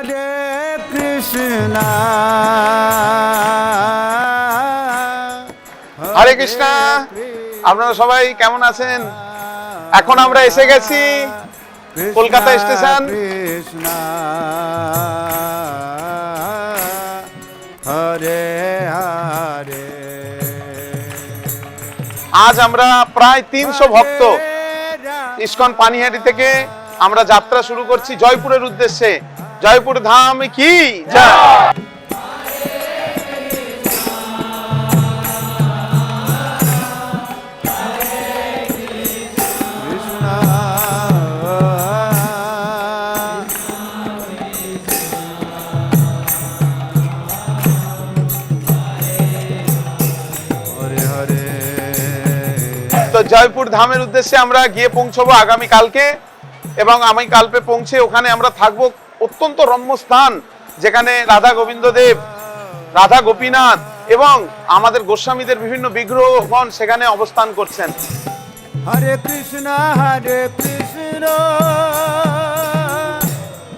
হরে কৃষ্ণ। হরে কৃষ্ণ। আপনারা সবাই কেমন আছেন? এখন আমরা এসে গেছি কলকাতা স্টেশন। হরে হরে। আজ আমরা প্রায় তিনশো ভক্ত ইস্কন পানিহাটি থেকে আমরা যাত্রা শুরু করছি জয়পুরের উদ্দেশ্যে। জয়পুর ধাম কি জয়পুর ধামের উদ্দেশ্যে আমরা গিয়ে পৌঁছবো আগামী কালকে এবং আমি কালকে পৌঁছে ওখানে আমরা থাকব অত্যন্ত রম্য স্থান যেখানে রাধা গোবিন্দ দেব রাধা গোপীনাথ এবং আমাদের গোস্বামীদের বিভিন্ন বিগ্রহগণ সেখানে অবস্থান করছেন। হরে কৃষ্ণ হরে কৃষ্ণ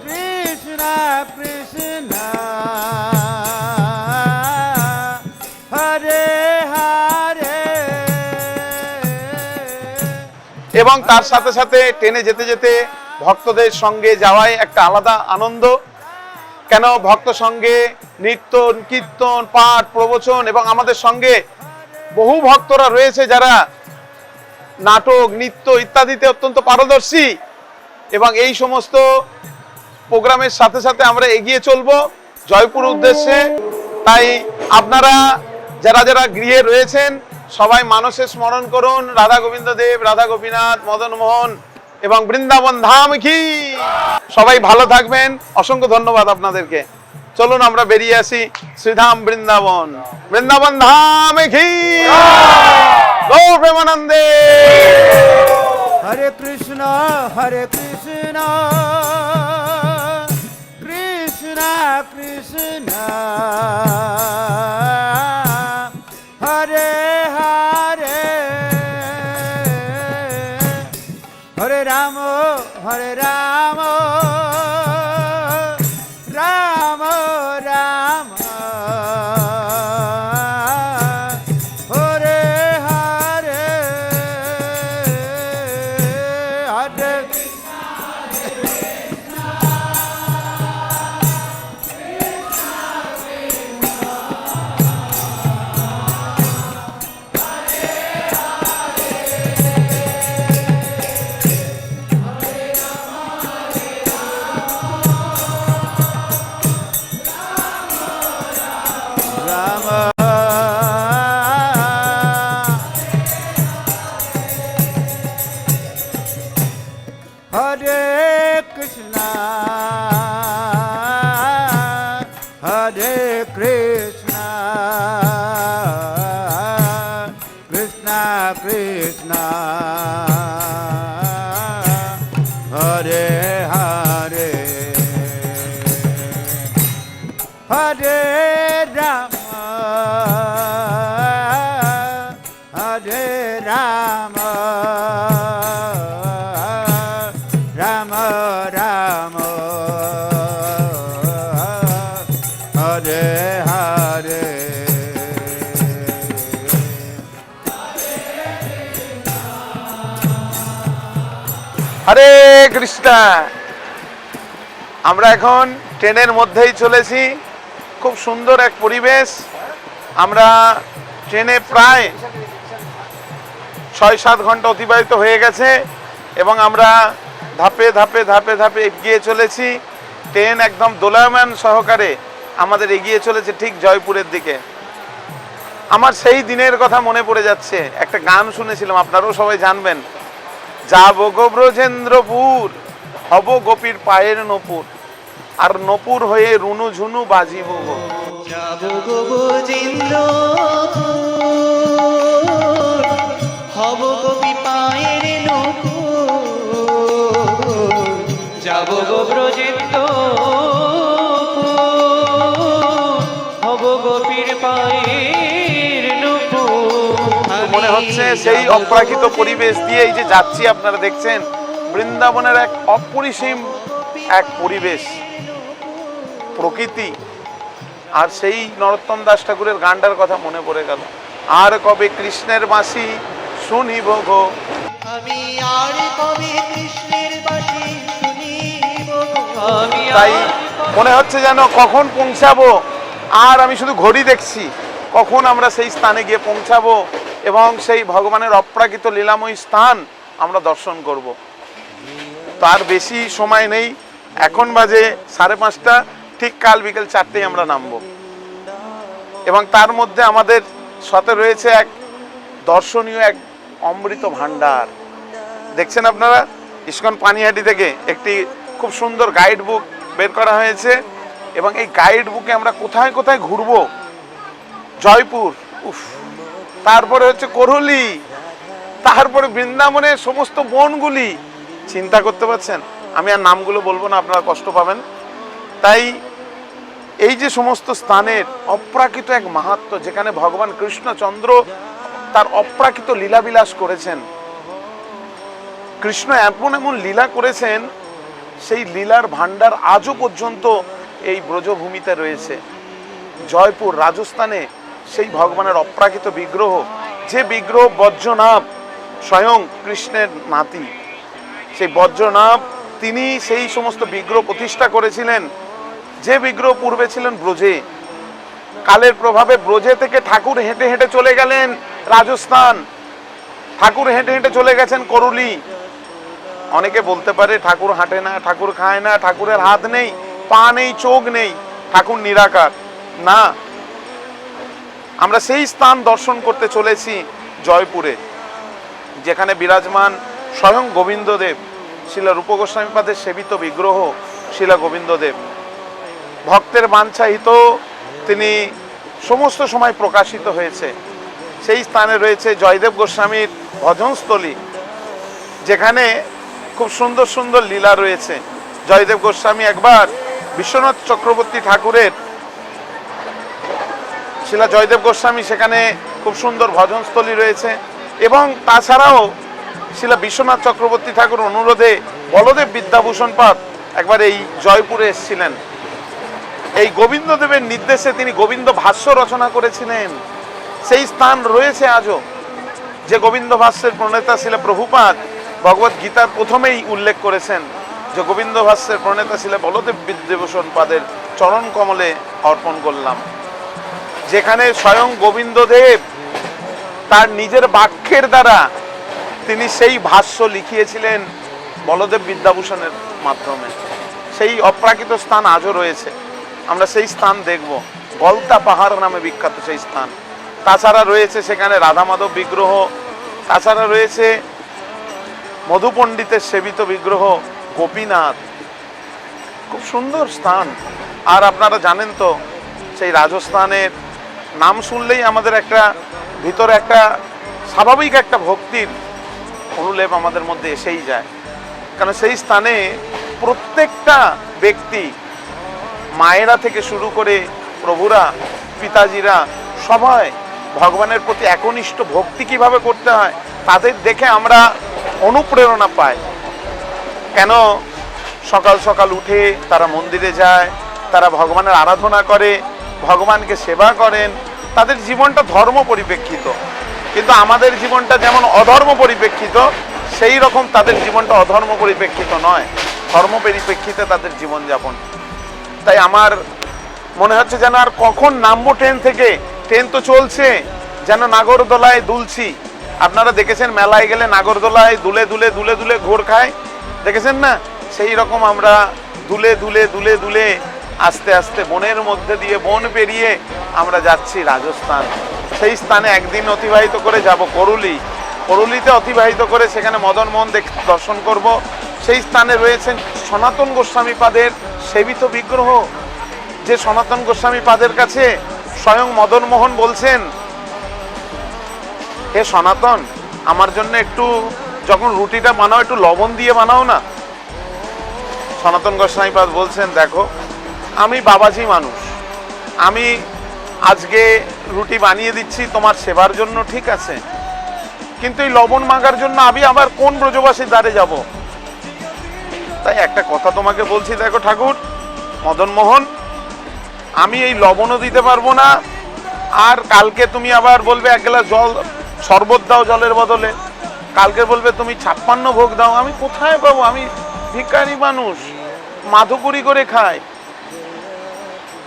কৃষ্ণ কৃষ্ণ। হরে হরে। এবং তার সাথে সাথে ট্রেনে যেতে যেতে ভক্তদের সঙ্গে যাওয়াই একটা আলাদা আনন্দ। কেন ভক্ত সঙ্গে নৃত্য, কীর্তন, পাঠ, প্রবচন এবং আমাদের সঙ্গে বহু ভক্তরা রয়েছে যারা নাটক, নৃত্য ইত্যাদিতে অত্যন্ত পারদর্শী এবং এই সমস্ত প্রোগ্রামের সাথে সাথে আমরা এগিয়ে চলবো জয়পুর উদ্দেশ্যে। তাই আপনারা যারা যারা গৃহে রয়েছেন, সবাই মানুষের স্মরণ করুন। রাধা গোবিন্দ দেব, রাধা গোপীনাথ মদন মোহন এবং বৃন্দাবন ধাম কি? সবাই ভালো থাকবেন। অসংখ্য ধন্যবাদ আপনাদেরকে। চলুন আমরা বেরিয়ে আসি শ্রীধাম বৃন্দাবন। বৃন্দাবন ধাম কি? প্রেমানন্দে। হরে কৃষ্ণ হরে কৃষ্ণ। কৃষ্ণ কৃষ্ণ। হরে কৃষ্ণা। আমরা এখন ট্রেনের মধ্যেই চলেছি। খুব সুন্দর এক পরিবেশ। আমরা ট্রেনে প্রায় ছয় সাত ঘণ্টা অতিবাহিত হয়ে গেছে এবং আমরা ধাপে ধাপে ধাপে ধাপে এগিয়ে চলেছি। ট্রেন একদম দোলায়মান সহকারে আমাদের এগিয়ে চলেছে ঠিক জয়পুরের দিকে। আমার সেই দিনের কথা মনে পড়ে যাচ্ছে। একটা গান শুনেছিলাম, আপনারাও সবাই জানবেন। যাব গো ব্রজেন্দ্রপুর, হব গোপীর পায়ের নপুর, আর নপুর হয়ে রুনু ঝুনু বাজিব গো। যাব গো গোপী পায়ের ব্রজেন্দ্র হচ্ছে সেই অপ্রাকৃত পরিবেশ দিয়ে এই যে যাচ্ছি আপনারা দেখছেন বৃন্দাবনের এক অপরিসীম এক পরিবেশ প্রকৃতি। আর সেই নরোত্তম দাস ঠাকুরের গানটার কথা মনে পড়ে গেল। আর কবে কৃষ্ণের বাঁশি শুনিব গো? আমি আর কবে কৃষ্ণের বাসি শুনিব গো। তাই মনে হচ্ছে যেন কখন পৌঁছাবো? আর আমি শুধু ঘড়ি দেখছি কখন আমরা সেই স্থানে গিয়ে পৌঁছাবো? এবং সেই ভগবানের অপ্রাকৃত লীলাময় স্থান আমরা দর্শন করব। তার বেশি সময় নেই। এখন বাজে সাড়ে পাঁচটা, ঠিক কাল বিকেল চারটেই আমরা নামব। এবং তার মধ্যে আমাদের সাথে রয়েছে এক দর্শনীয় এক অমৃত ভাণ্ডার। দেখছেন আপনারা? ইস্কন পানিহাটি থেকে একটি খুব সুন্দর গাইড বুক বের করা হয়েছে এবং এই গাইড বুকে আমরা কোথায় কোথায় ঘুরবো? জয়পুর। উফ। তারপরে হচ্ছে করহলি, তারপরে বৃন্দাবনের সমস্ত বনগুলি। চিন্তা করতে পারছেন? আমি আর নামগুলো বলব না, আপনারা কষ্ট পাবেন। তাই এই যে সমস্ত স্থানের অপ্রাকৃত এক মাহাত্ম, যেখানে ভগবান কৃষ্ণচন্দ্র তার অপ্রাকৃত লীলাবিলাস করেছেন। কৃষ্ণ এমন এমন লীলা করেছেন, সেই লীলার ভাণ্ডার আজও পর্যন্ত এই ব্রজভূমিতে রয়েছে। জয়পুর রাজস্থানে সেই ভগবানের অপ্রাকৃত বিগ্রহ, যে বিগ্রহ বজ্রনাভ স্বয়ং কৃষ্ণের নাতি। সেই বজ্রনাভ, তিনি সেই সমস্ত বিগ্রহ প্রতিষ্ঠা করেছিলেন। যে বিগ্রহ পূর্বে ছিলেন ব্রজে। কালের প্রভাবে ব্রজে থেকে ঠাকুর হেঁটে হেঁটে চলে গেলেন রাজস্থান। ঠাকুর হেঁটে হেঁটে চলে গেছেন করুলি। অনেকে বলতে পারে ঠাকুর হাঁটে না, ঠাকুর খায় না, ঠাকুরের হাত নেই, পা নেই, চোখ নেই, ঠাকুর নিরাকার। না আমরা সেই স্থান দর্শন করতে চলেছি জয়পুরে, যেখানে বিরাজমান স্বয়ং গোবিন্দদেব, শিলা রূপ গোস্বামীপাদের সেবিত বিগ্রহ শিলা গোবিন্দদেব। ভক্তের বাঞ্ছাহিত তিনি সমস্ত সময় প্রকাশিত হয়েছে। সেই স্থানে রয়েছে জয়দেব গোস্বামীর ভজনস্থলী, যেখানে খুব সুন্দর সুন্দর লীলা রয়েছে। জয়দেব গোস্বামী একবার বিশ্বনাথ চক্রবর্তী ঠাকুরের শিলা জয়দেব গোস্বামী সেখানে খুব সুন্দর ভজনস্থলী রয়েছে। এবং তাছাড়াও শিলা বিশ্বনাথ চক্রবর্তী ঠাকুর অনুরোধে বলদেব বিদ্যাভূষণ পাঠ একবার এই জয়পুরে এসেছিলেন। এই গোবিন্দদেবের নির্দেশে তিনি গোবিন্দ ভাষ্য রচনা করেছিলেন। সেই স্থান রয়েছে আজও, যে গোবিন্দ ভাষ্যের প্রণেতা ছিল প্রভুপাত ভগবত গীতার প্রথমেই উল্লেখ করেছেন, যে গোবিন্দ ভাষ্যের প্রণেতা ছিল বলদেব বিদ্যাভূষণ পাদের চরণ কমলে অর্পণ করলাম। যেখানে স্বয়ং গোবিন্দদেব তার নিজের বাক্যের দ্বারা তিনি সেই ভাষ্য লিখিয়েছিলেন বলদেব বিদ্যাভূষণের মাধ্যমে। সেই অপ্রাকৃত স্থান আজও রয়েছে। আমরা সেই স্থান দেখব। গলতা পাহাড় নামে বিখ্যাত সেই স্থান। তাছাড়া রয়েছে সেখানে রাধা মাধব বিগ্রহ। তাছাড়া রয়েছে মধু পণ্ডিতের সেবিত বিগ্রহ গোপীনাথ। খুব সুন্দর স্থান। আর আপনারা জানেন তো, সেই রাজস্থানের নাম শুনলেই আমাদের একটা ভিতরে একটা স্বাভাবিক একটা ভক্তির অনুলেপ আমাদের মধ্যে এসেই যায়। কারণ সেই স্থানে প্রত্যেকটা ব্যক্তি, মায়েরা থেকে শুরু করে প্রভুরা, পিতাজিরা, সবাই ভগবানের প্রতি একনিষ্ঠ ভক্তি কীভাবে করতে হয়, তাদের দেখে আমরা অনুপ্রেরণা পাই। কেন সকাল সকাল উঠে তারা মন্দিরে যায়, তারা ভগবানের আরাধনা করে ভগবানকে সেবা করেন, তাদের জীবনটা ধর্ম পরিপ্রেক্ষিত। কিন্তু আমাদের জীবনটা যেমন অধর্ম পরিপ্রেক্ষিত, সেই রকম তাদের জীবনটা অধর্ম পরিপ্রেক্ষিত নয়। ধর্ম পরিপ্রেক্ষিতে তাদের জীবনযাপন। তাই আমার মনে হচ্ছে যেন আর কখন নামবো ট্রেন থেকে? ট্রেন তো চলছে, যেন নাগরদোলায় দুলছি। আপনারা দেখেছেন মেলায় গেলে নাগরদোলায় দুলে দুলে দুলে দুলে ঘোর খায়? দেখেছেন না? সেই রকম আমরা দুলে দুলে দুলে দুলে আস্তে আস্তে বনের মধ্যে দিয়ে বন পেরিয়ে আমরা যাচ্ছি রাজস্থান। সেই স্থানে একদিন অতিবাহিত করে যাব করুলি। করুলিতে অতিবাহিত করে সেখানে মদন মোহন দর্শন করব। সেই স্থানে রয়েছেন সনাতন গোস্বামী পাদের সেবিত বিগ্রহ। যে সনাতন গোস্বামী পাদের কাছে স্বয়ং মদন মোহন বলছেন, হে সনাতন, আমার জন্য একটু যখন রুটিটা বানাও, একটু লবণ দিয়ে বানাও না। সনাতন গোস্বামীপাদ বলছেন, দেখো আমি বাবাজি মানুষ। আমি আজকে রুটি বানিয়ে দিচ্ছি তোমার সেবার জন্য, ঠিক আছে? কিন্তু এই লবণ মাগার জন্য আমি আবার কোন ব্রজবাসী দ্বারে যাব? তাই একটা কথা তোমাকে বলছি, দেখো ঠাকুর, মদন মোহন, আমি এই লবণও দিতে পারব না, আর কালকে তুমি আবার বলবে এক গ্লাস জল, শরবত দাও জলের বদলে। কালকে বলবে তুমি ছাপ্পান্ন ভোগ দাও, আমি কোথায় পাবো? আমি ভিখারি মানুষ মাধুকরি করে খাই।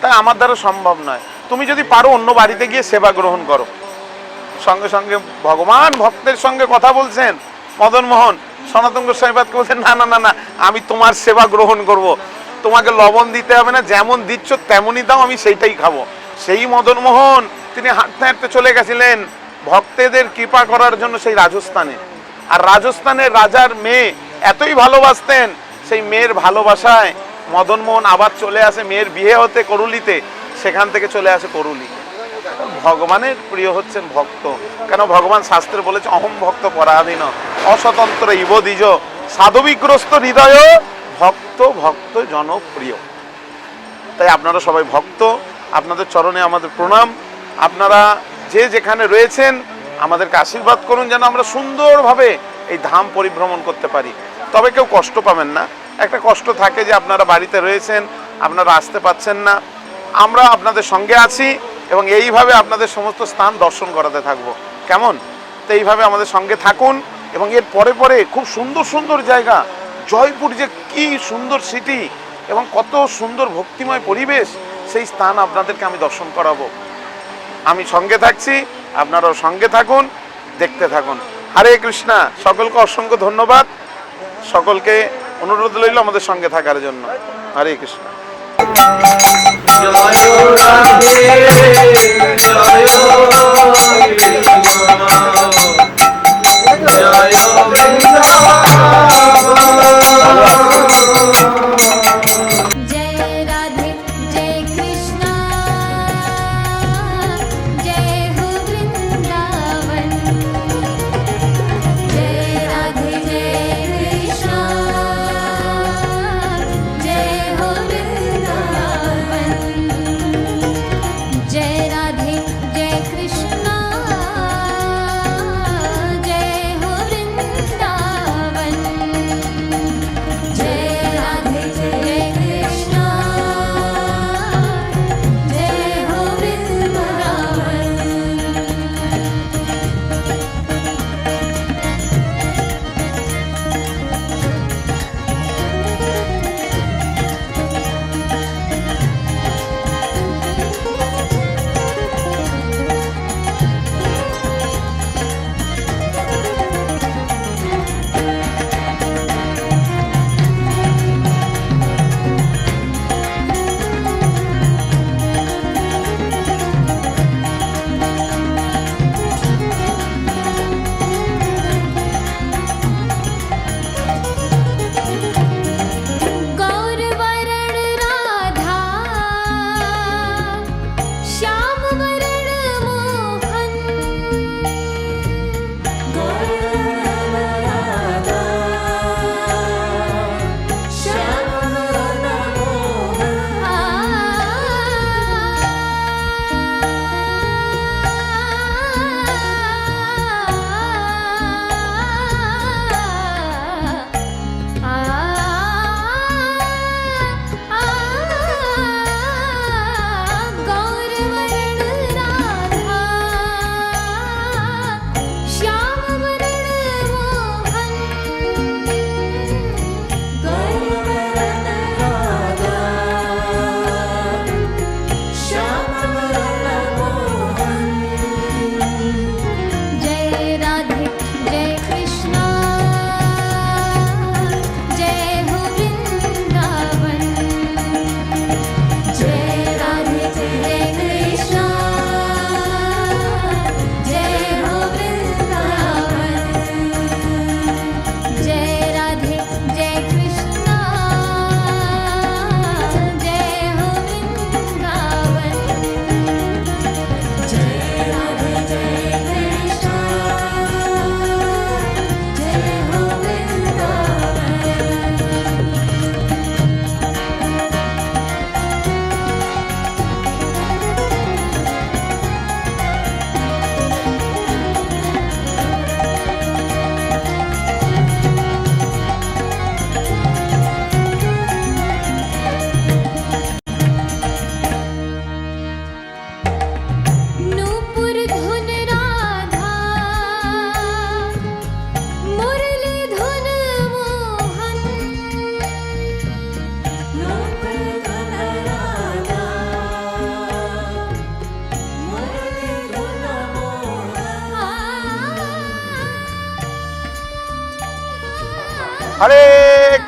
তাই আমার দ্বারা সম্ভব নয়। তুমি যদি পারো অন্য বাড়িতে গিয়ে সেবা গ্রহণ করো। সঙ্গে সঙ্গে ভগবান ভক্তের সঙ্গে কথা বলছেন। মদন মোহন, সনাতন গোস্বামীবাদকে বলছেন, না না না না, আমি তোমার সেবা গ্রহণ করব। তোমাকে লবণ দিতে হবে না, যেমন দিচ্ছ তেমনই দাও, আমি সেইটাই খাব। সেই মদন মোহন, তিনি হাঁটতে হাঁটতে চলে গেছিলেন। ভক্তদের কৃপা করার জন্য সেই রাজস্থানে। আর রাজস্থানের রাজার মেয়ে এতই ভালোবাসতেন, সেই মেয়ের ভালোবাসায় মদন মোহন আবার চলে আসে মেয়ের বিয়ে হতে করুলিতে, সেখান থেকে চলে আসে করুলি। ভগবানের প্রিয় হচ্ছেন ভক্ত। কেন ভগবান শাস্ত্রে বলেছে, অহম ভক্ত পরাধীন, অস্বতন্ত্র ইব দ্বিজ, সাধবিগ্রস্ত হৃদয়, ভক্ত ভক্ত জনপ্রিয়। তাই আপনারা সবাই ভক্ত, আপনাদের চরণে আমাদের প্রণাম। আপনারা যে যেখানে রয়েছেন, আমাদেরকে আশীর্বাদ করুন যেন আমরা সুন্দরভাবে এই ধাম পরিভ্রমণ করতে পারি। তবে কেউ কষ্ট পাবেন না। একটা কষ্ট থাকে যে আপনারা বাড়িতে রয়েছেন, আপনারা আসতে পাচ্ছেন না। আমরা আপনাদের সঙ্গে আছি এবং এইভাবে আপনাদের সমস্ত স্থান দর্শন করাতে থাকব। কেমন? তো এইভাবে আমাদের সঙ্গে থাকুন এবং এর পরে পরে খুব সুন্দর সুন্দর জায়গা, জয়পুর যে কি সুন্দর সিটি এবং কত সুন্দর ভক্তিময় পরিবেশ, সেই স্থান আপনাদেরকে আমি দর্শন করাবো। আমি সঙ্গে থাকছি, আপনারাও সঙ্গে থাকুন, দেখতে থাকুন। হরে কৃষ্ণা, সকলকে অসংখ্য ধন্যবাদ। সকলকে অনুরোধ রইল আমাদের সঙ্গে থাকার জন্য হরে কৃষ্ণ जय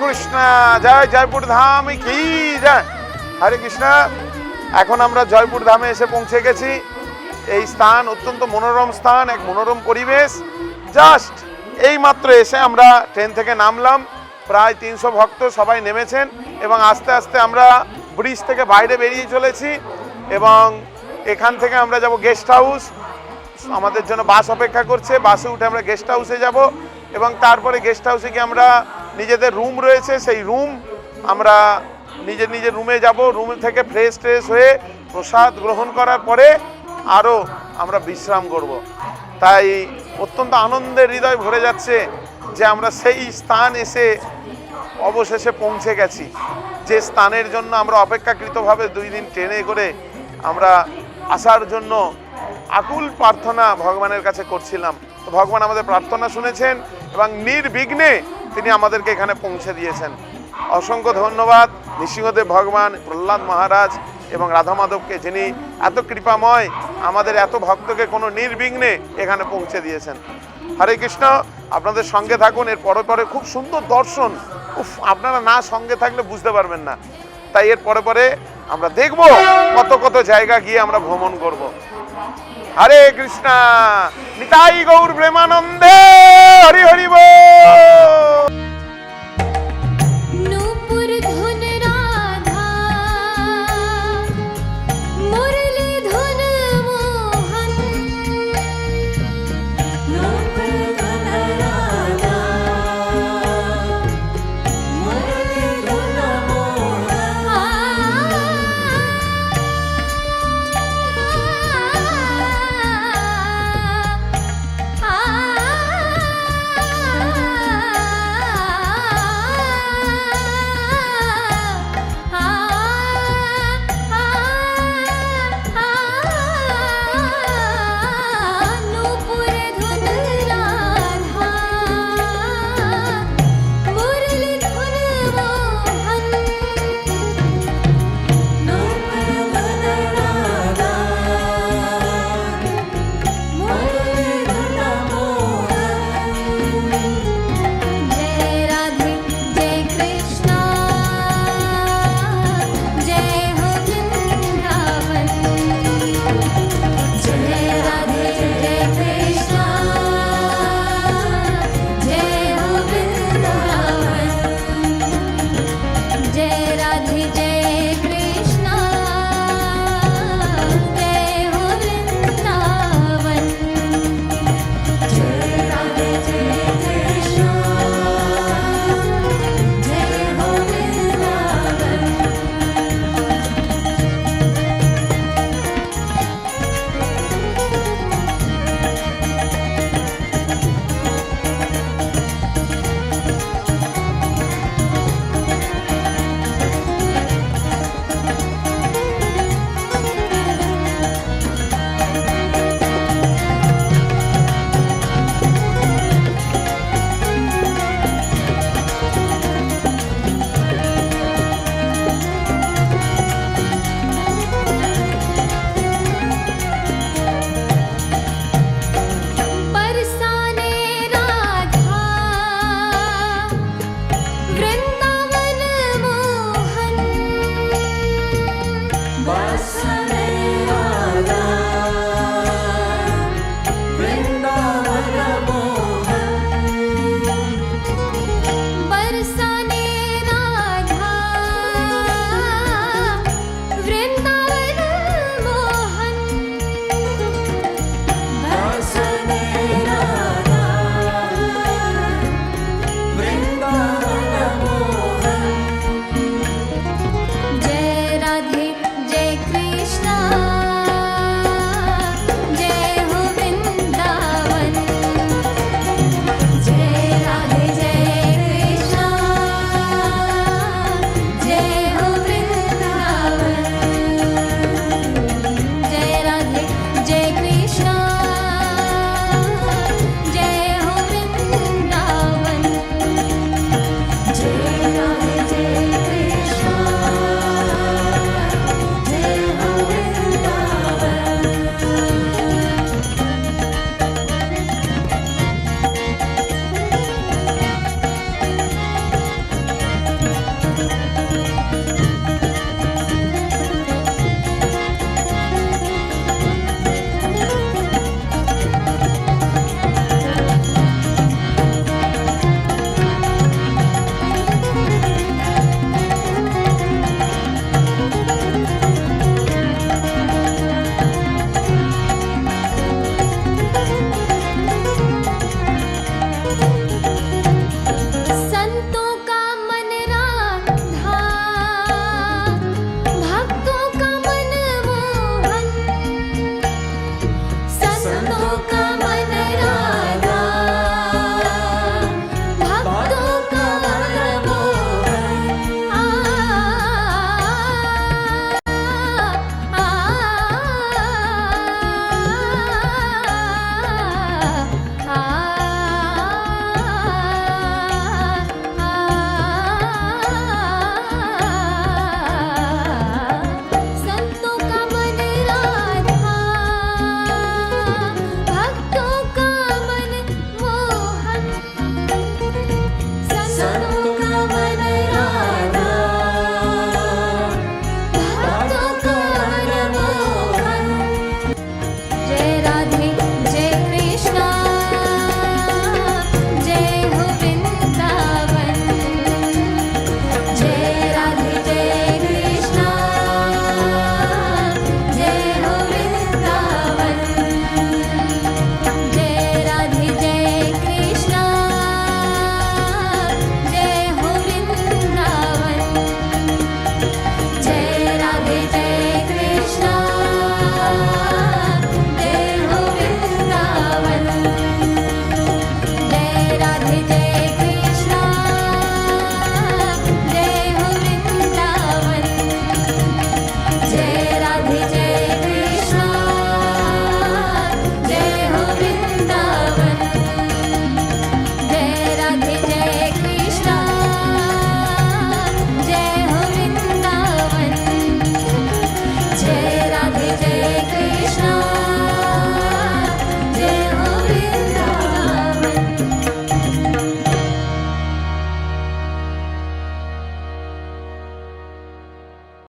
কৃষ্ণ, জয় জয়পুর ধাম কি জয়। হরে কৃষ্ণ, এখন আমরা জয়পুর ধামে এসে পৌঁছে গেছি। এই স্থান অত্যন্ত মনোরম স্থান, এক মনোরম পরিবেশ। জাস্ট এই মাত্র এসে আমরা ট্রেন থেকে নামলাম। প্রায় তিনশো ভক্ত সবাই নেমেছেন এবং আস্তে আস্তে আমরা ব্রিজ থেকে বাইরে বেরিয়ে চলেছি এবং এখান থেকে আমরা যাব গেস্ট হাউস। আমাদের জন্য বাস অপেক্ষা করছে, বাসে উঠে আমরা গেস্ট হাউসে যাব এবং তারপরে গেস্ট হাউসে গিয়ে আমরা নিজেদের রুম রয়েছে, সেই রুম আমরা নিজের নিজের রুমে যাব। রুম থেকে ফ্রেশ ট্রেশ হয়ে প্রসাদ গ্রহণ করার পরে আরও আমরা বিশ্রাম করব। তাই অত্যন্ত আনন্দের হৃদয় ভরে যাচ্ছে যে আমরা সেই স্থান এসে অবশেষে পৌঁছে গেছি। যে স্থানের জন্য আমরা অপেক্ষাকৃতভাবে দুই দিন ট্রেনে করে আমরা আসার জন্য আকুল প্রার্থনা ভগবানের কাছে করছিলাম। তো ভগবান আমাদের প্রার্থনা শুনেছেন এবং নির্বিঘ্নে তিনি আমাদেরকে এখানে পৌঁছে দিয়েছেন। অসংখ্য ধন্যবাদ নৃসিংহদেব ভগবান, প্রহ্লাদ মহারাজ এবং রাধা মাধবকে যিনি এত কৃপাময়, আমাদের এত ভক্তকে কোনো নির্বিঘ্নে এখানে পৌঁছে দিয়েছেন। হরে কৃষ্ণ, আপনাদের সঙ্গে থাকুন, এর পরে পরে খুব সুন্দর দর্শন। উফ, আপনারা না সঙ্গে থাকলে বুঝতে পারবেন না। তাই এর পরে পরে আমরা দেখব কত কত জায়গা গিয়ে আমরা ভ্রমণ করব। হরে কৃষ্ণা নিতাই গৌর প্রেমানন্দে হরি হরি বল।